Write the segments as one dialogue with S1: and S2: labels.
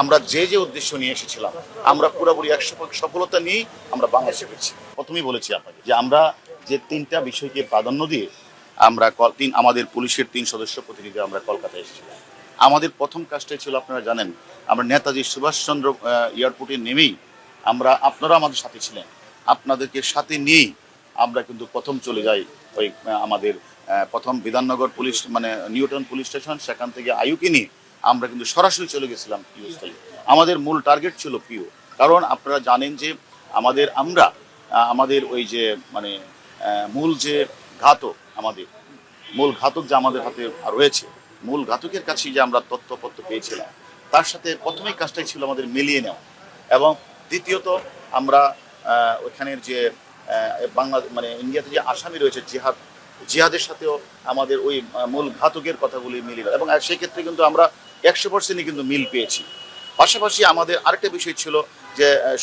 S1: আমরা যে যে উদ্দেশ্য নিয়ে এসেছিলাম, আমরা পুরোপুরি একশো সফলতা নিয়েই আমরা বাংলাদেশে ফিরছি। প্রথমেই বলেছি আপনাকে যে আমরা যে তিনটা বিষয়কে প্রাধান্য দিয়ে আমরা তিন আমাদের পুলিশের তিন সদস্য প্রতিনিধি আমরা কলকাতায় এসেছিলাম। আমাদের প্রথম কাজটাই ছিল, আপনারা জানেন, আমরা নেতাজি সুভাষচন্দ্র এয়ারপোর্টে নেমেই আমরা আপনারা আমাদের সাথে ছিলেন। আপনাদেরকে সাথে নিয়েই আমরা কিন্তু প্রথম চলে যাই ওই আমাদের প্রথম বিধাননগর পুলিশ মানে নিউটন পুলিশ স্টেশন, সেখান থেকে আয়ুকে নিয়ে আমরা কিন্তু সরাসরি চলে গেছিলাম পিও স্থলে। আমাদের মূল টার্গেট ছিল পিও কারণ আপনারা জানেন যে আমাদের আমরা আমাদের ওই যে মানে মূল যে ঘাতক আমাদের, মূল ঘাতক যে আমাদের হাতে রয়েছে, মূল ঘাতকের কাছে যে আমরা তথ্যপত্র পেয়েছিলাম, তার সাথে প্রথমেই কাজটাই ছিল আমাদের মিলিয়ে নেওয়া। এবং দ্বিতীয়ত আমরা ওখানের যে বাংলা মানে ইন্ডিয়াতে যে আসামি রয়েছে জিহাদ, জিহাদের সাথেও আমাদের ওই মূল ঘাতকের কথাগুলি মিলিয়ে। এবং সেই ক্ষেত্রে কিন্তু আমরা একশো পার্সেন্টই কিন্তু মিল পেয়েছি। পাশাপাশি আমাদের আরেকটা বিষয় ছিল যে আহ,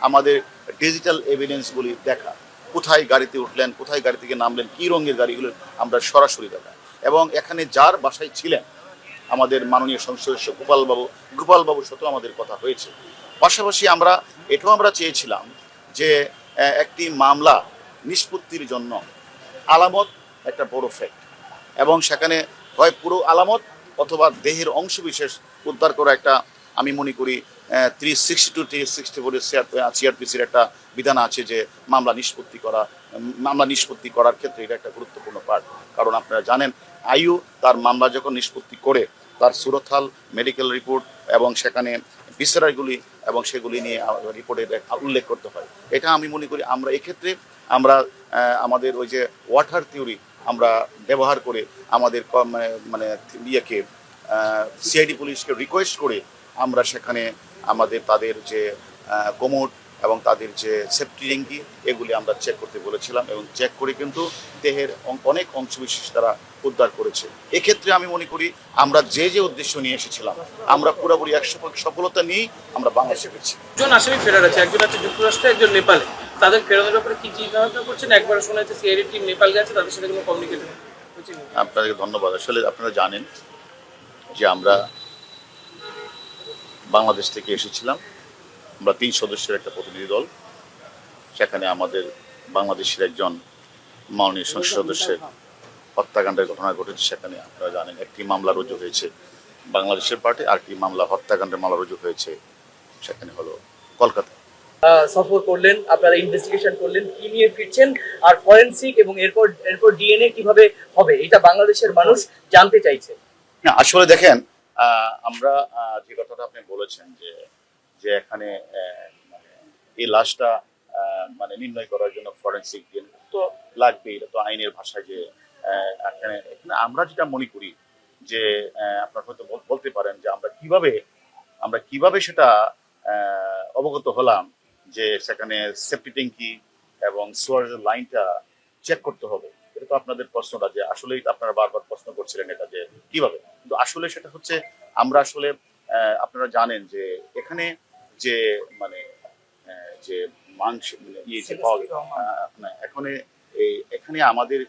S1: আমাদের ডিজিটাল এভিডেন্সগুলি দেখা। কোথায় গাড়িতে উঠলেন কোথায় গাড়ি থেকে নামলেন কী রঙের গাড়িগুলো আমরা সরাসরি দেখা। এবং এখানে যার বাসায় ছিলেন আমাদের মাননীয় সংসদ সদস্য গোপালবাবু গোপালবাবুর সাথেও আমাদের কথা হয়েছে। পাশাপাশি আমরা এটাও আমরা চেয়েছিলাম যে একটি মামলা নিষ্পত্তির জন্য আলামত একটা বড় ফ্যাক্ট এবং সেখানে হয় পুরো আলামত অথবা দেহের অংশবিশেষ উদ্ধার করা একটা আমি মনে করি three sixty two three sixty ফোরের সিআরপিসির একটা বিধান আছে যে মামলা নিষ্পত্তি করা মামলা নিষ্পত্তি করার ক্ষেত্রে এটা একটা গুরুত্বপূর্ণ পার্ট কারণ আপনারা জানেন আইইউ তার মামলা যখন নিষ্পত্তি করে, তার সুরথাল মেডিকেল রিপোর্ট এবং সেখানে বিচারাগুলি এবং সেগুলি নিয়ে রিপোর্টে উল্লেখ করতে হয়। এটা আমি মনে করি আমরা এক্ষেত্রে আমরা আমাদের ওই যে ওয়াটার থিওরি আমরা ব্যবহার করে আমাদের মানে- মানে ইয়েকে সিআইডি পুলিশকে রিকোয়েস্ট করে আমরা সেখানে আমাদের তাদের যে কোমোড এবং তাদের যে সেফটি রিঙ্কি এগুলি আমরা চেক করতে বলেছিলাম এবং চেক করে কিন্তু দেহের অনেক অংশবিশেষ তারা উদ্ধার করেছে। এক্ষেত্রে আমি মনে করি আমরা যে যে উদ্দেশ্য নিয়ে এসেছিলাম, আমরা পুরোপুরি একশো সফলতা নিয়েই আমরা বাংলাদেশে ফিরছি।
S2: দুজন আসামি ফেরার আছে, একজন আছে যুক্তরাষ্ট্রে একজন নেপালে। তাদের ফেরানোর ব্যাপারে কি চিন্তা ভাবনা করছেন? একবার শোনা যাচ্ছে সিআইডি টিম নেপাল গেছে, তাদের সাথে কোনো কমিউনিকেশন হয়েছে
S1: আপনাদেরকে ধন্যবাদ। আসলে আপনারা জানেন যে আমরা বাংলাদেশ থেকে এসেছিলাম। আমরা তিন সদস্যের একটা প্রতিনিধি দল। সেখানে আমাদের বাংলাদেশের একজন মাননীয় সংসদ সদস্যের হত্যাকাণ্ডের ঘটনা ঘটেছে। সেখানে আপনারা জানেন একটি মামলা রুজু হয়েছে বাংলাদেশের পার্টি আর একটি মামলা হত্যাকাণ্ডের মামলা রুজু হয়েছে। সেখানে হলো কলকাতা।
S3: সফর করলেন, আপনারা ইনভেস্টিগেশন করলেন, কি নিয়ে ফিরছেন, আর ফরেনসিক এবং এরপর এরপর ডিএনএ কীভাবে হবে, এটা বাংলাদেশের মানুষ জানতে চাইছে।
S1: আসলে দেখেন আমরা যে কথাটা আপনি বলেছেন যে যে এখানে মানে এই লাশটা মানে নির্ণয় করার জন্য ফরেন্সিক তো লাগবে এটা তো আইনের ভাষায় যে এখানে এখানে আমরা যেটা মনে করি যে আপনার হয়তো বলতে পারেন যে আমরা কীভাবে আমরা কীভাবে সেটা অবগত হলাম যে সেখানে সেফটি ট্যাঙ্কি এবং সোয়ারের লাইনটা চেক করতে হবে। এটা তো আপনাদের প্রশ্নটা যে আসলেই আপনারা বারবার প্রশ্ন করছিলেন এটা যে কীভাবে? কিন্তু আসলে সেটা হচ্ছে আমরা আসলে আপনারা জানেন যে এখানে যে মানে যে মাংস মানে ইয়ে যে পাওয়া গেল, এখানে এই এখানে আমাদের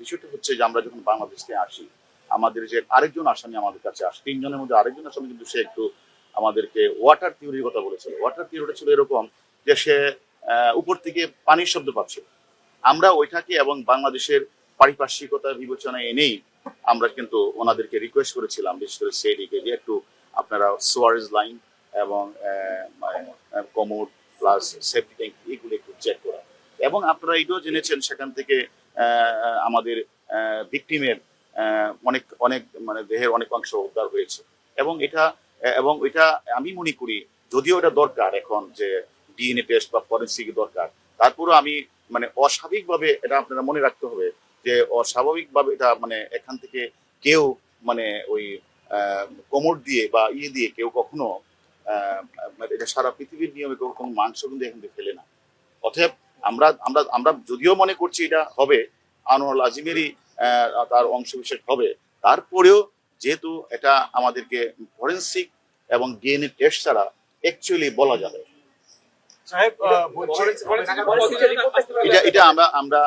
S1: বিষয়টা হচ্ছে যে আমরা যখন বাংলাদেশ থেকে আসি আমাদের যে আরেকজন আসামি আমাদের কাছে আসে তিনজনের মধ্যে আরেকজন আসামি কিন্তু সে একটু আমাদেরকে ওয়াটার থিওরির কথা বলেছিল। ওয়াটার থিওরিটা ছিল এরকম যে সে উপর থেকে পানির শব্দ পাচ্ছিল আমরা ওইটাকে এবং বাংলাদেশের পারিপার্শ্বিকতা বিবেচনায় এনেই আমরা কিন্তু ওনাদেরকে রিকোয়েস্ট করেছিলাম, বিশেষ করে সেডিকে যে একটু আপনারা সোয়ারেজ লাইন এবং কমোড প্লাস সেফটি ট্যাঙ্ক এগুলো একটু চেক করা এবং আপনারা এটাও জেনেছেন সেখান থেকে আমাদের ভিকটিমের অনেক অনেক মানে দেহের অনেক অংশ উদ্ধার হয়েছে। এবং এটা এবং এটা আমি মনে করি, যদিও এটা দরকার এখন যে ডিএনএ টেস্ট বা ফরেন্সিক দরকার। তারপরেও আমি মানে অস্বাভাবিকভাবে এটা আপনারা মনে রাখতে হবে যে অস্বাভাবিকভাবে এটা মানে এখান থেকে কেউ মানে ওই কোমর দিয়ে বা ইয়ে দিয়ে কেউ কখনো মানে এটা সারা পৃথিবীর নিয়মে কেউ কোনো মাংস কিন্তু এখান থেকে ফেলে না। অতএব আমরা আমরা আমরা যদিও মনে করছি এটা হবে আনোয়ার আজিমেরই তার অংশবিশেষ হবে। তারপরেও যেহেতু এটা আমাদেরকে ফরেন্সিক এবং ডিএনএ টেস্ট ছাড়া অ্যাকচুয়ালি বলা যাবে। এটা এটা আমরা আমরা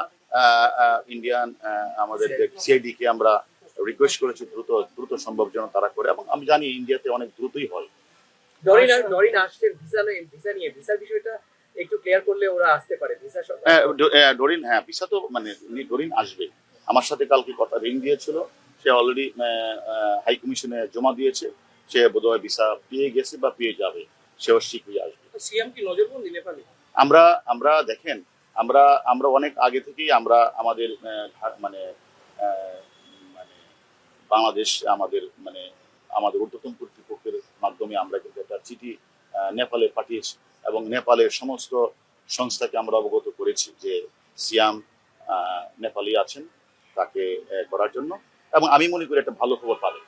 S1: ইন্ডিয়ান আমাদের সিআইডি কে আমরা রিকোয়েস্ট করেছি দ্রুত দ্রুত সম্ভব যেন তারা করে। এবং আমি জানি ইন্ডিয়াতে অনেক দ্রুতই হয়।
S3: ডরিন ডরিন আসছেন ভিসা নিয়ে ভিসা নিয়ে ভিসার বিষয়টা একটু ক্লিয়ার করলে ওরা আসতে পারে ভিসা
S1: হ্যাঁ, হ্যাঁ, হ্যাঁ ভিসা তো মানে উনি ডরিন আসবে। আমার সাথে কালকে কথা রিং দিয়েছিল। সে অলরেডি হাই কমিশনে জমা দিয়েছে। সে বোধহয় ভিসা পেয়ে গেছে বা পেয়ে যাবে। সেও শীঘ্রই আসবে।
S2: সিএম কি নজরবন্দি নেপালে?
S1: আমরা আমরা দেখেন, আমরা আমরা অনেক আগে থেকেই আমরা আমাদের মানে মানে বাংলাদেশ আমাদের মানে আমাদের ঊর্ধ্বতন কর্তৃপক্ষের মাধ্যমে আমরা কিন্তু একটা চিঠি নেপালে পাঠিয়েছি এবং নেপালের সমস্ত সংস্থাকে আমরা অবগত করেছি যে সিয়াম নেপালি আছেন তাকে করার জন্য এবং আমি মনে করি একটা ভালো খবর পাবে